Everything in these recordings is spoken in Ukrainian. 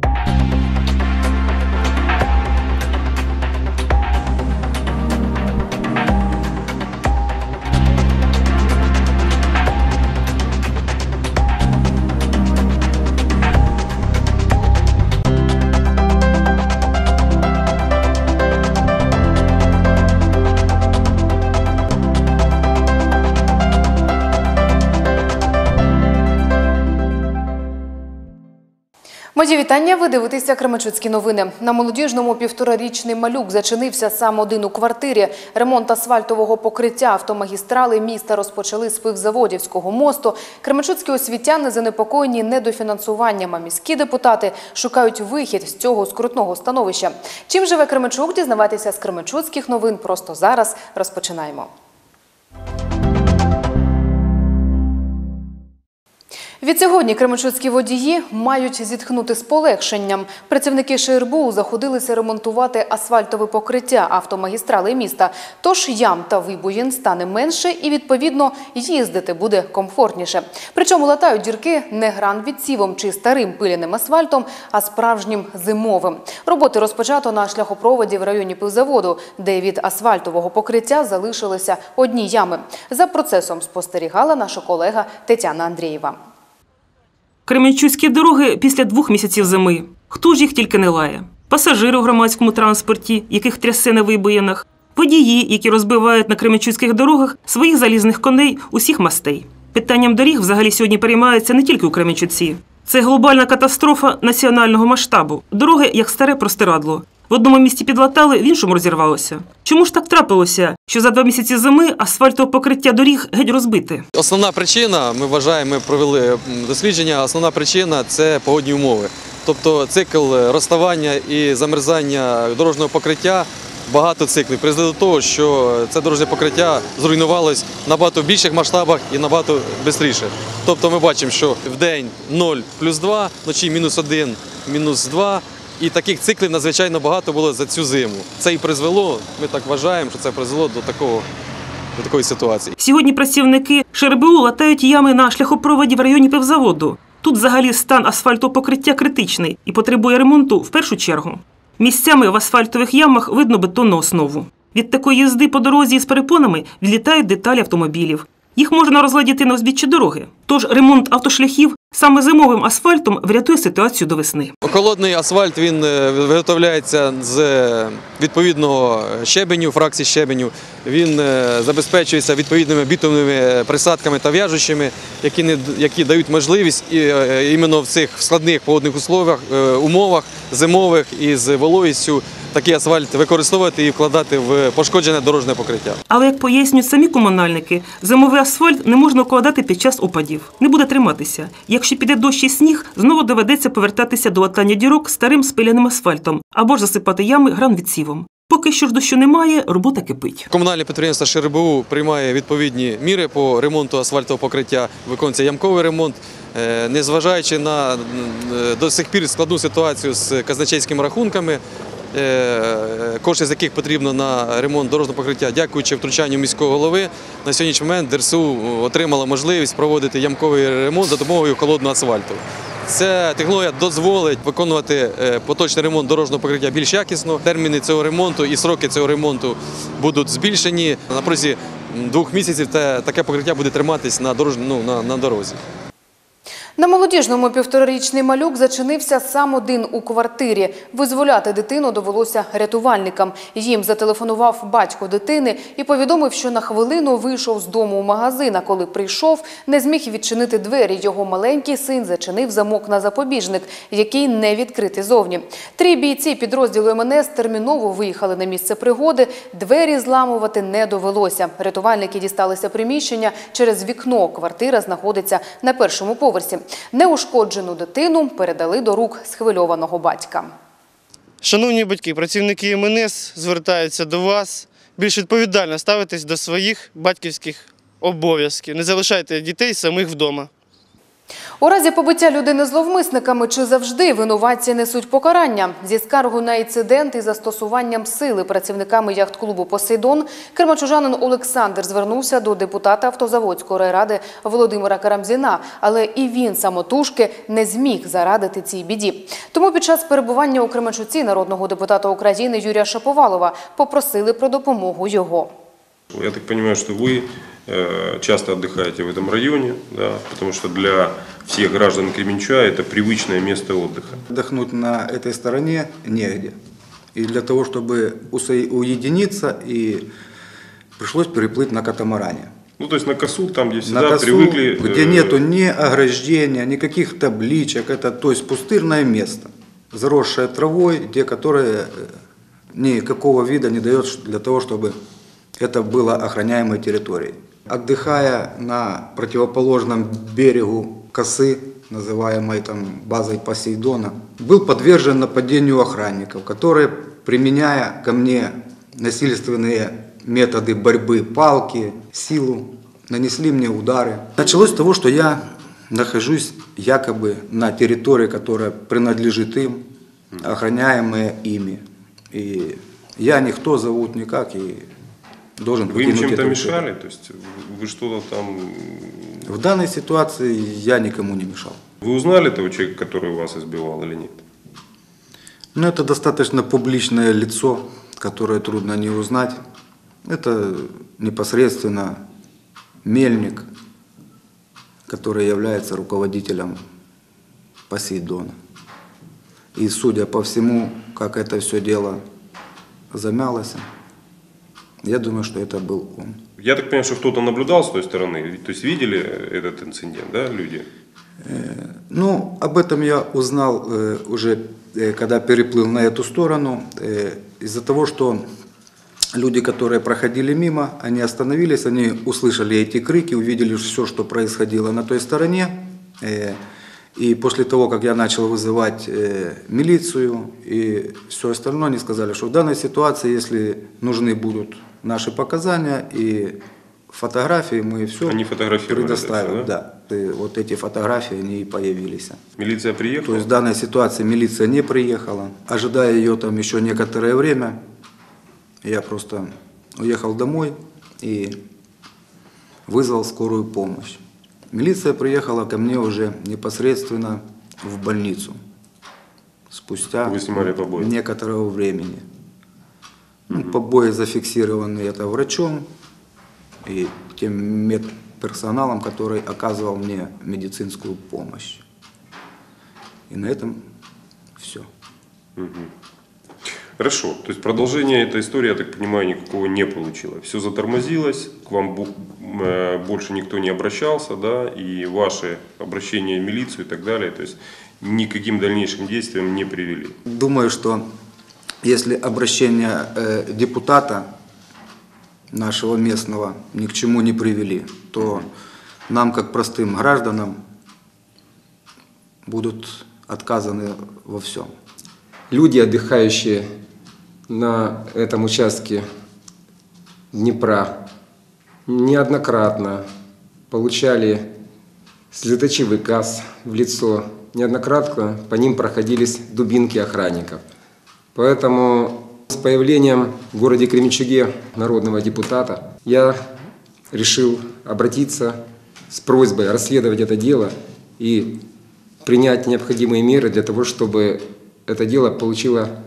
you Мої вітання. Ви дивитеся Кременчуцькі новини. На молодіжному півторарічний малюк зачинився сам один у квартирі. Ремонт асфальтового покриття автомагістрали міста розпочали з пивзаводівського мосту. Кременчуцькі освітяни занепокоєні недофінансуванням, міські депутати шукають вихід з цього скрутного становища. Чим живе Кременчук? Дізнавайтеся з Кременчуцьких новин. Просто зараз розпочинаємо. Відсьогодні кременчуцькі водії мають зітхнути з полегшенням. Працівники ШРБУ заходилися ремонтувати асфальтове покриття автомагістрали міста. Тож ям та вибоїн стане менше і, відповідно, їздити буде комфортніше. Причому латають дірки не гран-відсівом чи старим пиляним асфальтом, а справжнім зимовим. Роботи розпочато на шляхопроводі в районі пивзаводу, де від асфальтового покриття залишилися одні ями. За процесом спостерігала наша колега Тетяна Андрієва. Кременчуцькі дороги після двох місяців зими. Хто ж їх тільки не лає? Пасажири у громадському транспорті, яких трясе на вибоїнах, водії, які розбивають на кременчуцьких дорогах своїх залізних коней усіх мастей. Питанням доріг взагалі сьогодні переймаються не тільки у Кременчуці. Це глобальна катастрофа національного масштабу. Дороги як старе простирадло. В одному місті підлатали, в іншому розірвалося. Чому ж так трапилося, що за два місяці зими асфальтове покриття доріг геть розбите? Основна причина, ми вважаємо, ми провели дослідження. Основна причина це погодні умови. Тобто цикл розставання і замерзання дорожнього покриття. Багато циклів призвели до того, що це дорожнє покриття зруйнувалось в набагато більших масштабах і набагато швидше. Тобто ми бачимо, що в день 0 плюс 2, вночі мінус 1, мінус 2. І таких циклів надзвичайно багато було за цю зиму. Це і призвело, ми так вважаємо, що це призвело до такого до такої ситуації. Сьогодні працівники ШРБУ латають ями на шляхопроводі в районі пивзаводу. Тут взагалі стан асфальтового покриття критичний і потребує ремонту в першу чергу. Місцями в асфальтових ямах видно бетонну основу. Від такої їзди по дорозі з перепонами відлітають деталі автомобілів. Їх можна розладіти на узбіччі дороги. Тож ремонт автошляхів саме зимовим асфальтом врятує ситуацію до весни. Холодний асфальт він е, виготовляється з е, відповідного щебеню, фракції щебеню. Він е, забезпечується відповідними бітумними присадками та в'яжучими, які не які дають можливість і іменно в цих складних погодних умовах зимових і з вологістю такий асфальт використовувати і вкладати в пошкоджене дорожнє покриття. Але як пояснюють самі комунальники, зимовий асфальт не можна укладати під час опадів. Не буде триматися. Якщо піде дощ і сніг, знову доведеться повертатися до латання дірок старим спиляним асфальтом або ж засипати ями гранвідсівом. Поки що ж дощу немає, робота кипить. Комунальне підприємство ШРБУ приймає відповідні міри по ремонту асфальтового покриття, виконується ямковий ремонт. Е, Незважаючи на е, до сих пір складну ситуацію з казначейськими рахунками, кошти з яких потрібно на ремонт дорожнього покриття, дякуючи втручанню міського голови, на сьогоднішній момент ДРСУ отримала можливість проводити ямковий ремонт за допомогою холодного асфальту. Ця технологія дозволить виконувати е, поточний ремонт дорожнього покриття більш якісно. Терміни цього ремонту і сроки цього ремонту будуть збільшені. На протязі двох місяців таке покриття буде триматись на, дорож... ну, на дорозі. На молодіжному півторарічний малюк зачинився сам один у квартирі. Визволяти дитину довелося рятувальникам. Їм зателефонував батько дитини і повідомив, що на хвилину вийшов з дому у магазин, а коли прийшов, не зміг відчинити двері. Його маленький син зачинив замок на запобіжник, який не відкритий зовні. Три бійці підрозділу МНС терміново виїхали на місце пригоди. Двері зламувати не довелося. Рятувальники дісталися приміщення через вікно. Квартира знаходиться на першому поверсі. Неушкоджену дитину передали до рук схвильованого батька. Шановні батьки, працівники МНС звертаються до вас більш відповідально ставитись до своїх батьківських обов'язків. Не залишайте дітей самих вдома. У разі побиття людини зловмисниками чи завжди винуватці несуть покарання. Зі скаргою на інцидент із застосуванням сили працівниками яхт-клубу «Посейдон» кермачужанин Олександр звернувся до депутата автозаводської райради Володимира Карамзіна, але і він самотужки не зміг зарадити цій біді. Тому під час перебування у Кременчуці народного депутата України Юрія Шаповалова попросили про допомогу його. Я так понимаю, что вы э, часто отдыхаете в этом районе, да, потому что для всех граждан Кременчуга это привычное место отдыха. Отдохнуть на этой стороне негде. И для того, чтобы уединиться, и пришлось переплыть на катамаране. Ну, то есть на косу, там, где на всегда косу, привыкли... э, где нету ни ограждения, никаких табличек, это то есть пустырное место, заросшее травой, где которое э, никакого вида не дает для того, чтобы это было охраняемой территорией. Отдыхая на противоположном берегу косы, называемой там базой Посейдона, был подвержен нападению охранников, которые, применяя ко мне насильственные методы борьбы, палки, силу, нанесли мне удары. Началось с того, что я нахожусь якобы на территории, которая принадлежит им, охраняемая ими. И я никто зовут никак и должен Вы им чем-то мешали? То есть вы что-то там... В данной ситуации я никому не мешал. Вы узнали того человека, который вас избивал или нет? Но это достаточно публичное лицо, которое трудно не узнать. Это непосредственно мельник, который является руководителем Посейдона. И судя по всему, как это все дело замялось, я думаю, что это был он. Я так понимаю, что кто-то наблюдал с той стороны, то есть видели этот инцидент, да, люди? Ну, об этом я узнал э, уже, э, когда переплыл на эту сторону, э, из-за того, что люди, которые проходили мимо, они остановились, они услышали эти крики, увидели все, что происходило на той стороне. э, И после того, как я начал вызывать э, милицию и все остальное, они сказали, что в данной ситуации, если нужны будут наши показания и фотографии, мы все Они фотографировали это предоставим. да? Да. И вот эти фотографии, они и появились. Милиция То приехала? есть в данной ситуации милиция не приехала. Ожидая ее там еще некоторое время, я просто уехал домой и вызвал скорую помощь. Милиция приехала ко мне уже непосредственно в больницу. Спустя Вы снимали побои? некоторого времени. Ну, побои зафиксированы это врачом и тем медперсоналом, который оказывал мне медицинскую помощь. И на этом все. Хорошо, то есть продолжение этой истории, я так понимаю, никакого не получило. Все затормозилось, к вам э, больше никто не обращался, да, и ваши обращения в милицию и так далее, то есть никаким дальнейшим действиям не привели. Думаю, что если обращения э, депутата нашего местного ни к чему не привели, то нам, как простым гражданам, будут отказаны во всем. люди, отдыхающие на этом участке Днепра, неоднократно получали слезоточивый газ в лицо, неоднократно по ним проходились дубинки охранников. Поэтому с появлением в городе Кременчуге народного депутата я решил обратиться с просьбой расследовать это дело и принять необходимые меры для того, чтобы это дело получило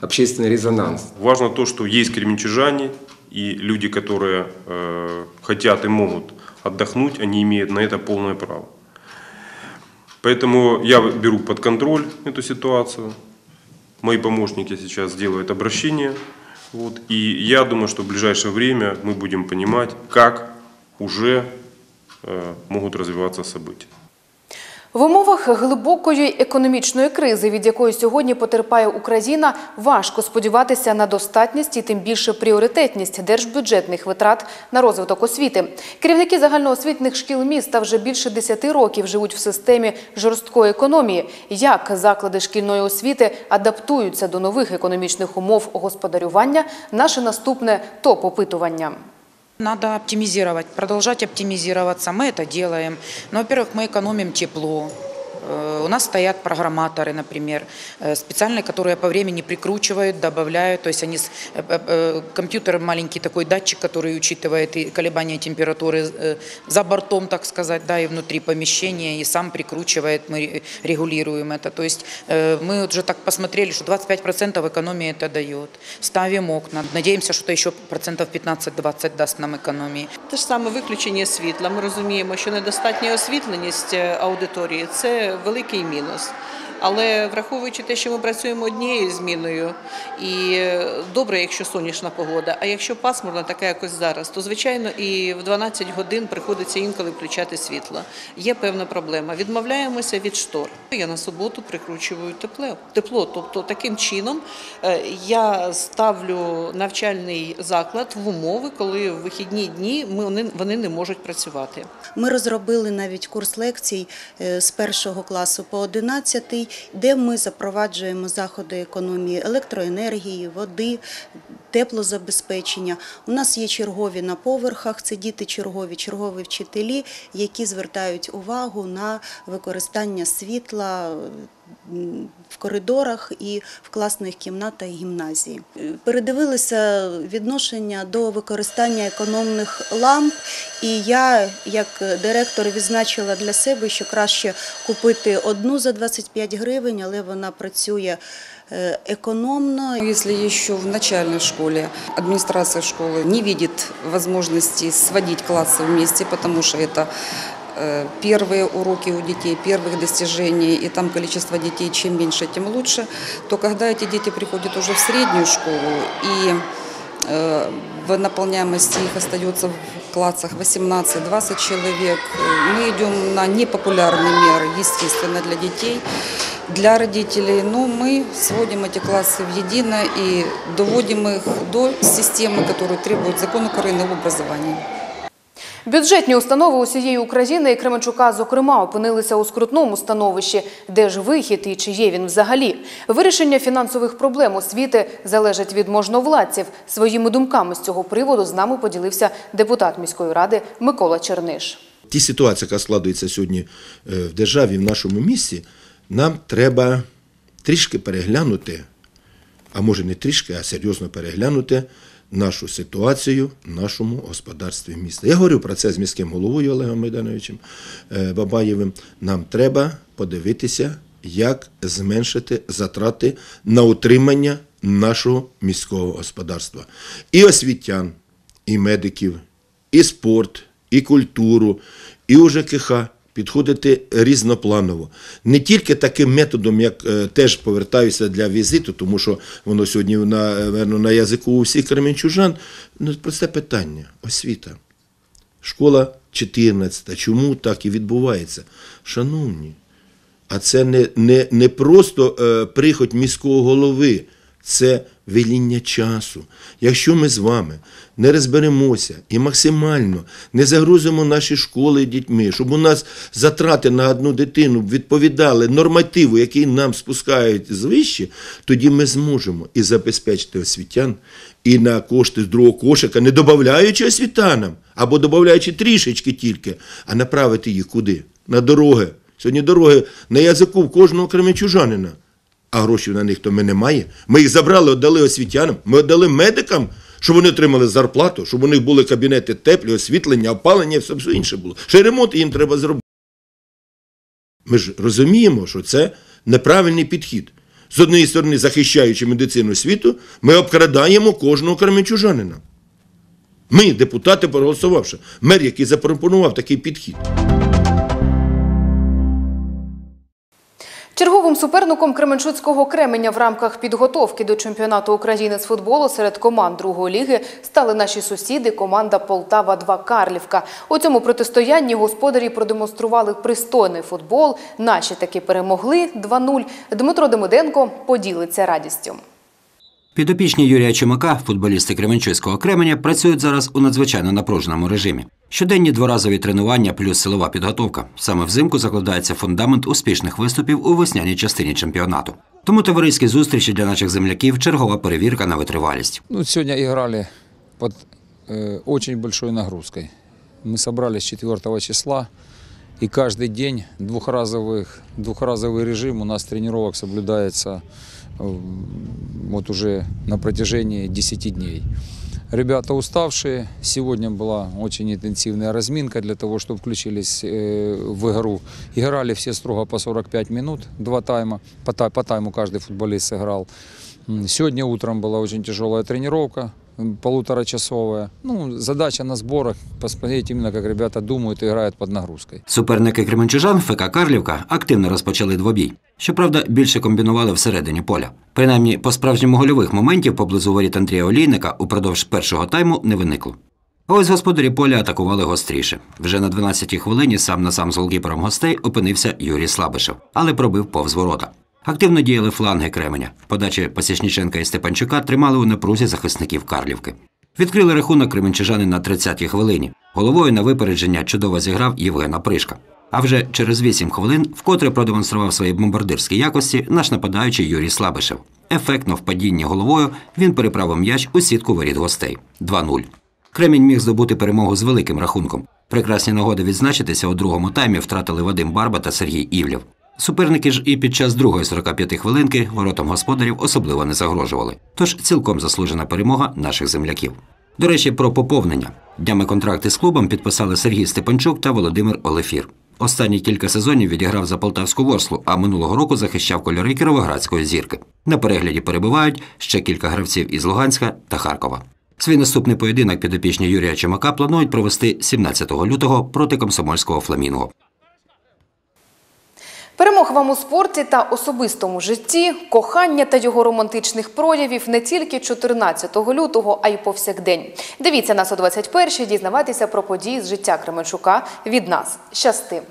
общественный резонанс. Важно то, что есть кременчужане и люди, которые э, хотят и могут отдохнуть, они имеют на это полное право. Поэтому я беру под контроль эту ситуацию. Мои помощники сейчас сделают обращение. Вот, и я думаю, что в ближайшее время мы будем понимать, как уже э, могут развиваться события. В умовах глибокої економічної кризи, від якої сьогодні потерпає Україна, важко сподіватися на достатність і тим більше пріоритетність держбюджетних витрат на розвиток освіти. Керівники загальноосвітних шкіл міста вже більше 10 років живуть в системі жорсткої економії. Як заклади шкільної освіти адаптуються до нових економічних умов господарювання? Наше наступне топ опитування. Надо оптимизировать, продолжать оптимизироваться. Мы это делаем. Но, во-первых, мы экономим тепло. Э, У нас стоят программаторы, например, э, специальные, которые по времени прикручивают, добавляют. То есть они с- э, э, э, компьютер маленький такой датчик, который учитывает и колебания температуры э, за бортом, так сказать, да, и внутри помещения, и сам прикручивает, мы ре- регулируем это. То есть э, мы уже так посмотрели, что 25% экономии это дает. Ставим окна, надеемся, что это еще процентов 15-20 даст нам экономии. Те ж саме виключення світла. Ми розуміємо, що недостатня освітленість е, аудиторії це великий мінус. Але враховуючи те, що ми працюємо однією зміною, і е, добре, якщо сонячна погода, а якщо пасмурна, така якось зараз, то звичайно і в 12 годин приходиться інколи включати світло. Є певна проблема. Відмовляємося від штор. Я на суботу прикручую тепло. Тепло, тобто таким чином е, я ставлю навчальний заклад в умови, коли в вихідні дні ми вони, не можуть працювати. Ми розробили навіть курс лекцій е, з першого класу по 11, де ми запроваджуємо заходи економії електроенергії, води, теплозабезпечення. У нас є чергові на поверхах, це діти чергові, чергові вчителі, які звертають увагу на використання світла в коридорах і в класних кімнатах гімназії. Е, Передивилися відношення до використання економних ламп, і я, як директор, відзначила для себе, що краще купити одну за 25 гривень, але вона працює е, економно. Если еще в начальной школе администрация школы не видит возможности сводить классы вместе, потому что это э, первые уроки у детей, первых достижений, и там количество детей чем меньше, тем лучше, то когда эти дети приходят уже в среднюю школу и э, в наполняемости их остается в классах 18-20 человек, э, мы идем на непопулярные меры, естественно, для детей, для родителей. Но мы сводим эти классы в едино и доводим их до системы, которую требует закон Украины об образовании. Бюджетні установи усієї України і Кременчука, зокрема, опинилися у скрутному становищі. Де ж вихід і чи є він взагалі? Вирішення фінансових проблем освіти залежить від можновладців. Своїми думками з цього приводу з нами поділився депутат міської ради Микола Черниш. Ті ситуації, яка складується сьогодні е, в державі, в нашому місті, нам треба трішки переглянути, а може не трішки, а серйозно переглянути нашу ситуацію в нашому господарстві міста. Я говорю про це з міським головою Олегом Майдановичем е, Бабаєвим. Нам треба подивитися, як зменшити затрати на утримання нашого міського господарства. І освітян, і медиків, і спорт, і культуру, і УЖКХ підходити різнопланово. Не тільки таким методом, як е, теж повертаюся для візиту, тому що воно сьогодні на, е, на язику у всіх кременчужан. Ну, просте питання освіта. Школа 14. Чому так і відбувається? Шановні, а це не, не, не просто е, прихоть міського голови, це веління часу. Якщо ми з вами не розберемося і максимально не загрузимо наші школи дітьми, щоб у нас затрати на одну дитину відповідали нормативу, який нам спускають звище, тоді ми зможемо і забезпечити освітян, і на кошти з другого кошика, не додаючи освітянам, або додаючи трішечки тільки, а направити їх куди? На дороги. Сьогодні дороги на язику кожного кременчужанина. А грошей на них то ми не має. Ми їх забрали, віддали освітянам, ми віддали медикам, щоб вони отримали зарплату, щоб у них були кабінети теплі, освітлення, опалення, все, все інше було. Ще ремонт їм треба зробити. Ми ж розуміємо, що це неправильний підхід. З однієї сторони, захищаючи медицину світу, ми обкрадаємо кожного кременчужанина. Ми, депутати, проголосувавши, мер, який запропонував такий підхід. Черговим суперником Кременчуцького Кременя в рамках підготовки до чемпіонату України з футболу серед команд другої ліги стали наші сусіди, команда Полтава-2 Карлівка. У цьому протистоянні господарі продемонстрували пристойний футбол. Наші таки перемогли 2-0. Дмитро Демиденко поділиться радістю. Підопічні Юрія Чумака, футболісти Кременчуцького Кременя, працюють зараз у надзвичайно напруженому режимі. Щоденні дворазові тренування плюс силова підготовка. Саме взимку закладається фундамент успішних виступів у весняній частині чемпіонату. Тому товариські зустрічі для наших земляків чергова перевірка на витривалість. Ну, сегодня играли под э, очень большой нагрузкой. Мы собрались 4 числа, и каждый день двухразовых, двухразовый режим у нас тренировок соблюдается э, вот уже на протяжении 10 дней. Ребята уставшие. Сегодня была очень интенсивная разминка для того, чтобы включились э, в игру. Играли все строго по 45 минут, два тайма. По, та- по тайму каждый футболист сыграл. М, Сегодня утром была очень тяжелая тренировка, м, полуторачасовая. Ну, задача на сборах посмотреть именно, как ребята думают и играют под нагрузкой. Суперники кременчужан ФК Карлівка активно розпочали двобій. Щоправда, більше комбінували всередині поля. Принаймні, по справжньому гольових моментів поблизу воріт Андрія Олійника упродовж першого тайму не виникло. Ось господарі поля атакували гостріше. Вже на 12-й хвилині сам на сам з голкіпером гостей опинився Юрій Слабишев, але пробив повз ворота. Активно діяли фланги Кременя. Подачі Пасічніченка і Степанчука тримали у напрузі захисників Карлівки. Відкрили рахунок кременчужани на 30-й хвилині. Головою на випередження чудово зіграв Євген Опришка. А вже через 8 хвилин вкотре продемонстрував свої бомбардирські якості наш нападаючий Юрій Слабишев. Ефектно в падінні головою він переправив м'яч у сітку воріт гостей 2-0. Кремінь міг здобути перемогу з великим рахунком. Прекрасні нагоди відзначитися у другому таймі втратили Вадим Барба та Сергій Івлєв. Суперники ж і під час другої 45 хвилинки воротам господарів особливо не загрожували. Тож цілком заслужена перемога наших земляків. До речі, про поповнення. Днями контракти з клубом підписали Сергій Степанчук та Володимир Олефір. Останні кілька сезонів відіграв за полтавську ворслу, а минулого року захищав кольори Кіровоградської зірки. На перегляді перебувають ще кілька гравців із Луганська та Харкова. Свій наступний поєдинок підопічні Юрія Чумака планують провести 17 лютого проти комсомольського фламінго. Перемог вам у спорті та особистому житті, кохання та його романтичних проявів не тільки 14 лютого, а й повсякдень. Дивіться нас о 21-й, дізнавайтеся про події з життя Кременчука від нас. Щасти!